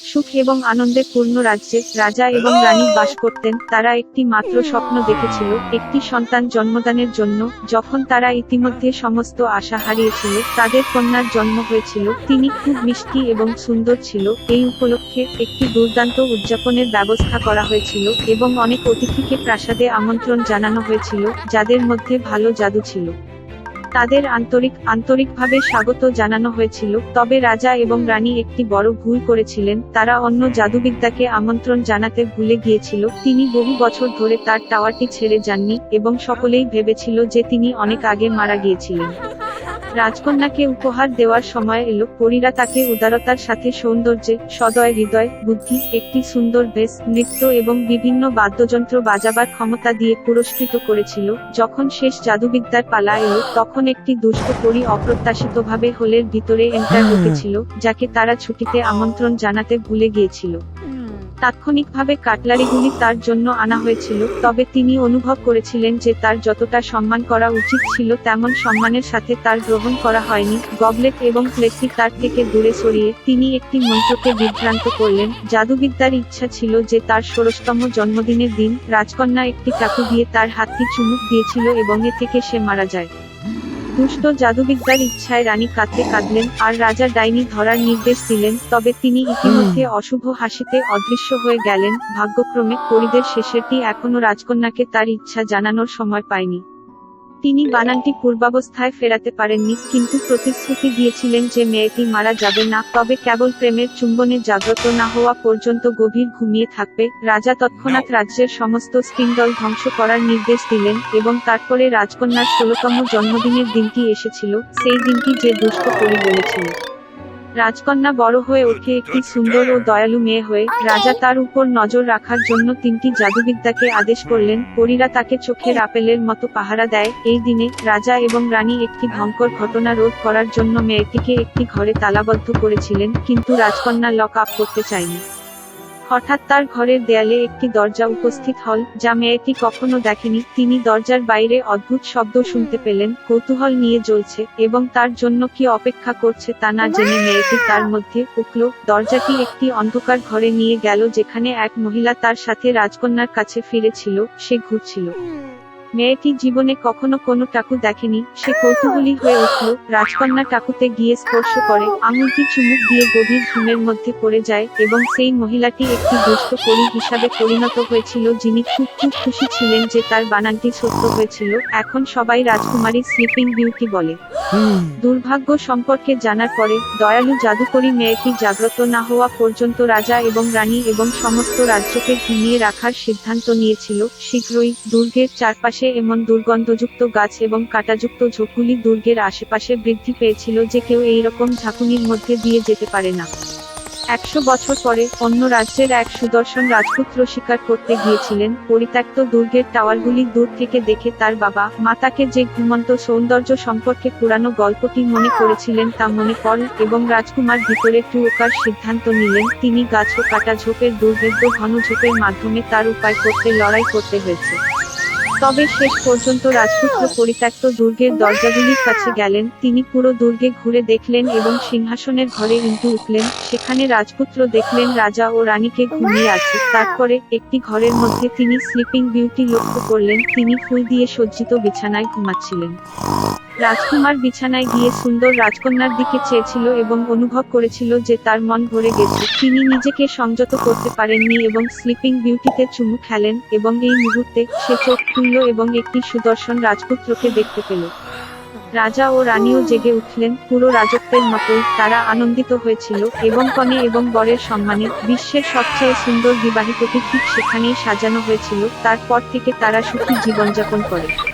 সুখ এবং আনন্দে পূর্ণ রাজ্যে রাজা এবং রানী বাস করতেন। তারা একটি মাত্র স্বপ্ন দেখেছিল একটি সন্তান জন্মদানের জন্য। যখন তারা ইতিমধ্যে সমস্ত আশা হারিয়েছিল তাদের কন্যার জন্ম হয়েছিল। তিনি খুব মিষ্টি এবং সুন্দর ছিল। এই উপলক্ষে একটি দুর্দান্ত উদযাপনের ব্যবস্থা করা হয়েছিল এবং অনেক অতিথিকে প্রাসাদে আমন্ত্রণ জানানো হয়েছিল যাদের মধ্যে ভালো জাদু ছিল। তাদের আন্তরিক, আন্তরিকভাবে স্বাগত জানানো হয়েছিল। তবে রাজা এবং রানী একটি বড় ভুল করেছিলেন। তারা অন্য জাদুবিদ্যাকে আমন্ত্রণ জানাতে ভুলে গিয়েছিল। তিনি বহু বছর ধরে তার টাওয়ারটি ছেড়ে যাননি এবং সকলেই ভেবেছিল যে তিনি অনেক আগে মারা গিয়েছিলেন। রাজকন্যাকে উপহার দেওয়ার সময় এলো পরীরা তাকে উদারতার সাথে সৌন্দর্যে সদয় হৃদয় বুদ্ধি একটি সুন্দর বেশ নৃত্য এবং বিভিন্ন বাদ্যযন্ত্র বাজাবার ক্ষমতা দিয়ে পুরস্কৃত করেছিল। যখন শেষ জাদুবিদ্যার পালা এলো তখন একটি দুষ্ট পরী অপ্রত্যাশিতভাবে হোলের ভিতরে এন্টার ঢুকেছিল যাকে তারা ছুটিতে আমন্ত্রণ জানাতে ভুলে গিয়েছিল। তাৎক্ষণিকভাবে কাটলারিগুলি তার জন্য আনা হয়েছিল, তবে তিনি অনুভব করেছিলেন যে তার যতটা সম্মান করা উচিত ছিল তেমন সম্মানের সাথে তার গ্রহণ করা হয়নি। গবলেট এবং প্লেটটি তার থেকে দূরে সরিয়ে তিনি একটি মন্ত্রকে বিভ্রান্ত করলেন। জাদুবিদ্যার ইচ্ছা ছিল যে তার ষোড়শতম জন্মদিনের দিন রাজকন্যা একটি চাকু দিয়ে তার হাতটি চুমুক দিয়েছিল এবং এ থেকে সে মারা যায়। দুষ্ট জাদুবিদ্যার ইচ্ছায় রানী কাঁদতে কাঁদলেন আর রাজা ডাইনি ধরার নির্দেশ দিলেন তবে তিনি ইতিমধ্যে অশুভ হাসিতে অদৃশ্য হয়ে গেলেন ভাগ্যক্রমে পরিদের শেষেরটি এখনও রাজকন্যাকে তার ইচ্ছা জানানোর সময় পায়নি। তিনি বানানটি পূর্বাবস্থায় ফেরাতে পারেননি, কিন্তু প্রতিশ্রুতি দিয়েছিলেন যে মেয়েটি মারা যাবে না, তবে কেবল প্রেমের চুম্বনে জাগ্রত না হওয়া পর্যন্ত গভীর ঘুমিয়ে থাকবে। রাজা তৎক্ষণাৎ রাজ্যের সমস্ত স্পিন্ডল ধ্বংস করার নির্দেশ দিলেন এবং তারপরে রাজকন্যার ষোলতম জন্মদিনের দিনটি এসেছিল, সেই দিনটি যে দুষ্ট করে বলেছিল। রাজকন্যা বড় হয়ে ওঠে একটি সুন্দর ও দয়ালু মেয়ে হয়ে রাজা তার উপর নজর রাখার জন্য তিনটি জাদুবিদ্যাকে আদেশ করলেন। পরীরা তাকে চোখের আপেলের মতো পাহারা দেয়। এই দিনে রাজা এবং রানী একটি ভয়ঙ্কর ঘটনা রোধ করার জন্য মেয়েটিকে একটি ঘরে তালাবদ্ধ করেছিলেন কিন্তু রাজকন্যা লক আপ করতে চায়নি। হঠাৎ তার ঘরের দেয়ালে একটি দরজা উপস্থিত হল, যা মেয়েটি কখনো দেখেনি। তিনি দরজার বাইরে অদ্ভুত শব্দ শুনতে পেলেন, কৌতূহল নিয়ে জ্বলছে, এবং তার জন্য কি অপেক্ষা করছে তা না জেনে মেয়েটি তার মধ্যে উঠল। দরজাটি একটি অন্ধকার ঘরে নিয়ে গেল, যেখানে এক মহিলা তার সাথে রাজকন্যার কাছে ফিরেছিল, সে ঘুরছিল। মেয়েটি জীবনে কখনো কোনো টাকু দেখেনি সে কৌতূহলী হয়ে উঠল রাজকন্যা টাকুতে গিয়ে স্পর্শ করে আঙুলটি চুমুক দিয়ে গভীর ঘুমের মধ্যে পড়ে যায় এবং সেই মহিলাটি একটি দুষ্ট পরী হিসাবে পরিণত হয়েছিল যিনি খুব খুব খুশি ছিলেন যে তার বানানটি সত্য হয়েছিল এখন সবাই রাজকুমারী স্লিপিং বিউটি বলে। দুর্ভাগ্য সম্পর্কে জানার পরে দয়ালু জাদুকরী মেয়েটি জাগ্রত না হওয়া পর্যন্ত রাজা এবং রানী এবং সমস্ত রাজ্যকে ঘুমিয়ে রাখার সিদ্ধান্ত নিয়েছিল শীঘ্রই দুর্গের চারপাশে এমন দুর্গন্ধযুক্ত গাছ এবং কাটাযুক্ত ঝোপগুলি দুর্গের আশেপাশে বৃদ্ধি পেয়েছিল যে কেউ এই রকম ঝাঁকুনির মধ্যে দিয়ে যেতে পারে না। একশো বছর পরে অন্য রাজ্যের এক সুদর্শন রাজপুত্র শিকার করতে গিয়েছিলেন, পরিত্যক্ত দুর্গের টাওয়ারগুলি দূর থেকে দেখে তার বাবা মাতাকে যে ঘুমন্ত সৌন্দর্য সম্পর্কে পুরানো গল্পটি মনে করেছিলেন তা মনে পড়ল এবং রাজকুমার ভিতরে টুয়োকার সিদ্ধান্ত নিলেন, তিনি গাছ ও কাটা ঝোপের দুর্ভেদ্য ঘন ঝোপের মাধ্যমে তার উপায় করতে লড়াই করতে হয়েছে। তবে শেষ পর্যন্ত রাজপুত্র পরিত্যক্ত দুর্গের দরজাগুলির কাছে গেলেন তিনি পুরো দুর্গে ঘুরে দেখলেন এবং সিংহাসনের ঘরে ইন্টু উঠলেন সেখানে রাজপুত্র দেখলেন রাজা ও রানীকে ঘুমিয়ে আছে তারপরে একটি ঘরের মধ্যে তিনি স্লিপিং বিউটি লক্ষ্য করলেন তিনি ফুল দিয়ে সজ্জিত বিছানায় ঘুমাচ্ছিলেন। রাজকুমার বিছানায় গিয়ে সুন্দর রাজকন্যার দিকে চেয়েছিল এবং অনুভব করেছিল যে তার মন ভরে গেছে। তিনি নিজেকে সংযত করতে পারেননি এবং স্লিপিং বিউটিতে চুমু খেলেন এবং এই মুহূর্তে সে চোখ খুলল এবং একটি সুদর্শন রাজপুত্রকে দেখতে পেল। রাজা ও রানীও জেগে উঠলেন। পুরো রাজত্বের মতোই তারা আনন্দিত হয়েছিল এবং কনে এবং বরের সম্মানে বিশ্বের সবচেয়ে সুন্দর বিবাহিতটি ঠিক সেখানেই সাজানো হয়েছিল। তারপর থেকে তারা সুখী জীবনযাপন করে।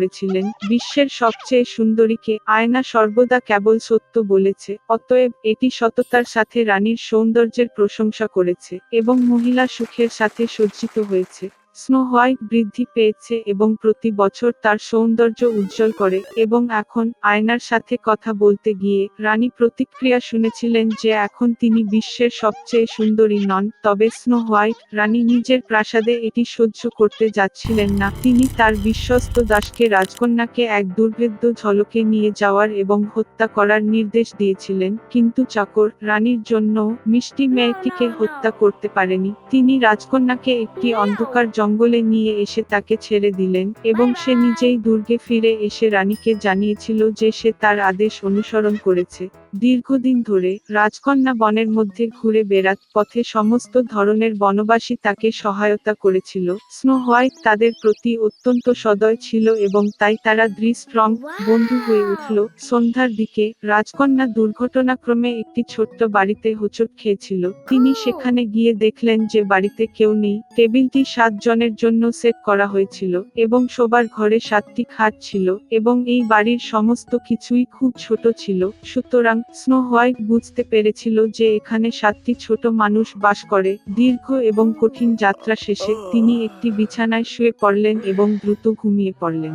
করেছিলেন। বিশ্বের সবচেয়ে সুন্দরীকে আয়না সর্বদা কেবল সত্য বলেছে, অতএব এটি সততার সাথে রানীর সৌন্দর্যের প্রশংসা করেছে এবং মহিলা সুখের সাথে সজ্জিত হয়েছে। স্নো হোয়াইট বৃদ্ধি পেয়েছে এবং প্রতি বছর তার সৌন্দর্য উজ্জ্বল করে এবং এখন আয়নার সাথে কথা বলতে গিয়ে রানী প্রতিক্রিয়া শুনেছিলেন যে এখন তিনি বিশ্বের সবচেয়ে সুন্দরী নন, তবে স্নো হোয়াইট রানী নিজের প্রাসাদে এটি সহ্য করতে যাচ্ছিলেন না। তিনি তার বিশ্বস্ত দাসকে রাজকন্যাকে এক দুর্ভেদ্য ঝলকে নিয়ে যাওয়ার এবং হত্যা করার নির্দেশ দিয়েছিলেন, কিন্তু চাকর রানীর জন্য মিষ্টি মেয়েটিকে হত্যা করতে পারেনি। তিনি রাজকন্যাকে একটি অন্ধকার জঙ্গলে নিয়ে এসে তাকে ছেড়ে দিলেন এবং সে নিজেই দুর্গে ফিরে এসে রানীকে জানিয়েছিল যে সে তার আদেশ অনুসরণ করেছে। দীর্ঘদিন ধরে রাজকন্যা বনের মধ্যে ঘুরে বেড়াত পথে সমস্ত ধরনের বনবাসী তাকে সহায়তা করেছিল। স্নো হোয়াইট তাদের প্রতি অত্যন্ত সদয় ছিল এবং তাই তারা দৃষ্ট্রং বন্ধু হয়ে উঠল। সন্ধ্যার দিকে রাজকন্যা দুর্ঘটনাক্রমে একটি ছোট্ট বাড়িতে হোঁচট খেয়েছিল। তিনি সেখানে গিয়ে দেখলেন যে বাড়িতে কেউ নেই। টেবিলটি সাত জনের জন্য সেট করা হয়েছিল এবং সবার ঘরে সাতটি খাট ছিল এবং এই বাড়ির সমস্ত কিছুই খুব ছোট ছিল। সুতরাং স্নো হোয়াইট বুঝতে পেরেছিল যে এখানে সাতটি ছোট মানুষ বাস করে। দীর্ঘ এবং কঠিন যাত্রা শেষে তিনি একটি বিছানায় শুয়ে পড়লেন এবং দ্রুত ঘুমিয়ে পড়লেন।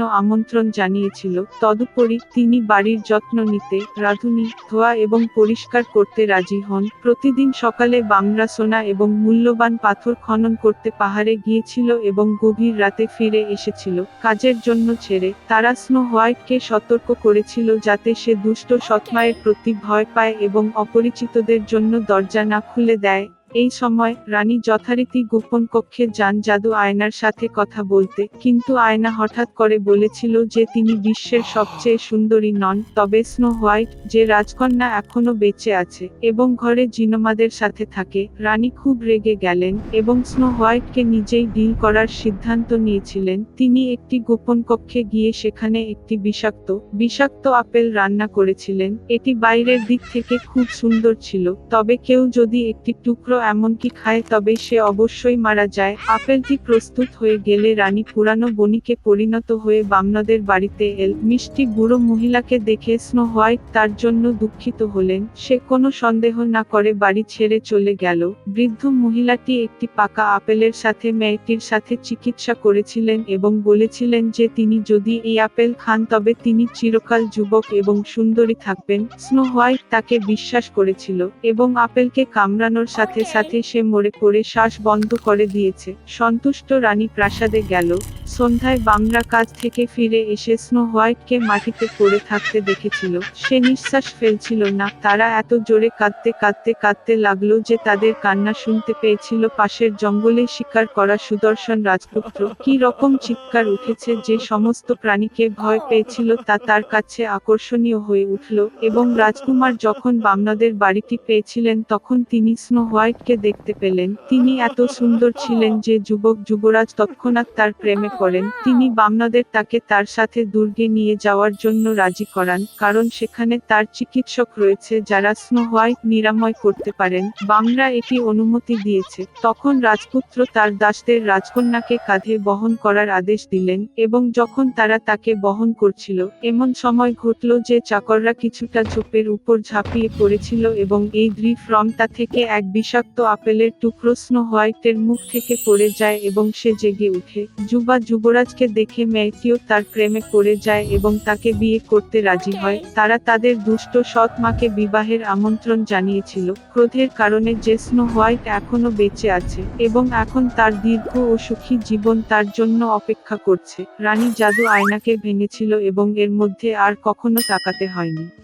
আমন্ত্রণ জানিয়েছিল। তদুপরি তিনি বাড়ির যত্ন নিতে রাঁধুনি, ধোয়া এবং পরিষ্কার করতে রাজি হন। প্রতিদিন সকালে বামরা সোনা এবং মূল্যবান পাথর খনন করতে পাহাড়ে গিয়েছিল এবং গভীর রাতে ফিরে এসেছিল। কাজের জন্য ছেড়ে তারা স্নো হোয়াইটকে সতর্ক করেছিল যাতে সে দুষ্ট সৎমায়ের প্রতি ভয় পায় এবং অপরিচিতদের জন্য দরজা না খুলে দেয়। এই সময় রানী যথারীতি গোপন কক্ষে যান জাদু আয়নার সাথে কথা বলতে, কিন্তু আয়না হঠাৎ করে বলেছিল যে তিনি বিশ্বের সবচেয়ে সুন্দরী নন, তবে স্নো হোয়াইট, যে রাজকন্যা এখনও বেঁচে আছে এবং ঘরে জিনোমাদের সাথে থাকে, রানী খুব রেগে গেলেন এবং স্নো হোয়াইটকে নিজেই ডিল করার সিদ্ধান্ত নিয়েছিলেন। তিনি একটি গোপন কক্ষে গিয়ে সেখানে একটি বিষাক্ত বিষাক্ত আপেল রান্না করেছিলেন। এটি বাইরের দিক থেকে খুব সুন্দর ছিল, তবে কেউ যদি একটি টুকরো এমনকি খায় তবে সে অবশ্যই মারা যায়। আপেলটি প্রস্তুত হয়ে গেলে রানী পুরানো বনিকে পরিণত হয়ে বামনদের বাড়িতে এল। মিষ্টি বুড়ো মহিলাকে দেখে স্নো হোয়াইট তার জন্য দুঃখিত হলেন। সে কোনো সন্দেহ না করে বাড়ি ছেড়ে চলে গেল। বৃদ্ধ মহিলাটি একটি পাকা আপেলের সাথে মেয়েটির সাথে চিকিৎসা করেছিলেন এবং বলেছিলেন যে তিনি যদি এই আপেল খান তবে তিনি চিরকাল যুবক এবং সুন্দরী থাকবেন। স্নো হোয়াইট তাকে বিশ্বাস করেছিল এবং আপেলকে কামড়ানোর সাথে সাথে সে মরে পড়ে শ্বাস বন্ধ করে দিয়েছে। সন্তুষ্ট রানী প্রাসাদে গেল। সন্ধ্যায় বামরা কাজ থেকে ফিরে এসে স্নো হোয়াইটকে মাটিতে পড়ে থাকতে দেখেছিল। সে নিঃশ্বাস ফেলছিল না। তারা এত জোরে কাঁদতে কাঁদতে কাঁদতে লাগল যে তাদের কান্না শুনতে পেয়েছিল পাশের জঙ্গলে শিকার করা সুদর্শন রাজপুত্র। কি রকম চিৎকার উঠেছে যে সমস্ত প্রাণীকে ভয় পেয়েছিল তা তার কাছে আকর্ষণীয় হয়ে উঠল এবং রাজকুমার যখন বামনাদের বাড়িটি পেয়েছিলেন তখন তিনি স্নো হোয়াইটকে দেখতে পেলেন। তিনি এত সুন্দর ছিলেন যে যুবক যুবরাজ তৎক্ষণাৎ তার প্রেমে পড়েন। তিনি বামনাদের তাকে তার সাথে দুর্গে নিয়ে যাওয়ার জন্য রাজি করান, কারণ সেখানে তার চিকিৎসক রয়েছে যারা স্নো হোয়াইট নিরাময় করতে পারেন। বামরা এটি অনুমতি দিয়েছে। তখন রাজপুত্র তার দাসদের রাজকন্যাকে কাঁধে বহন করার আদেশ দিলেন এবং যখন তারা তাকে বহন করছিল, এমন সময় ঘটল যে চাকররা কিছুটা ঝোপের উপর ঝাঁপিয়ে পড়েছিল এবং এই দ্রিফ রমটা থেকে এক বিষাক্ত আপেলের টুকরো স্নো হোয়াইটের মুখ থেকে পড়ে যায় এবং সে জেগে উঠে যুবা যুবরাজকে দেখে মেয়েটিও তার প্রেমে পড়ে যায় এবং তাকে বিয়ে করতে রাজি হয়। তারা তাদের দুষ্ট সৎ মাকে বিবাহের আমন্ত্রণ জানিয়েছিল। ক্রোধের কারণে যে স্নো হোয়াইট এখনও বেঁচে আছে এবং এখন তার দীর্ঘ ও সুখী জীবন তার জন্য অপেক্ষা করছে। রানী জাদু আয়নাকে ভেঙেছিল এবং এর মধ্যে আর কখনো তাকাতে হয়নি।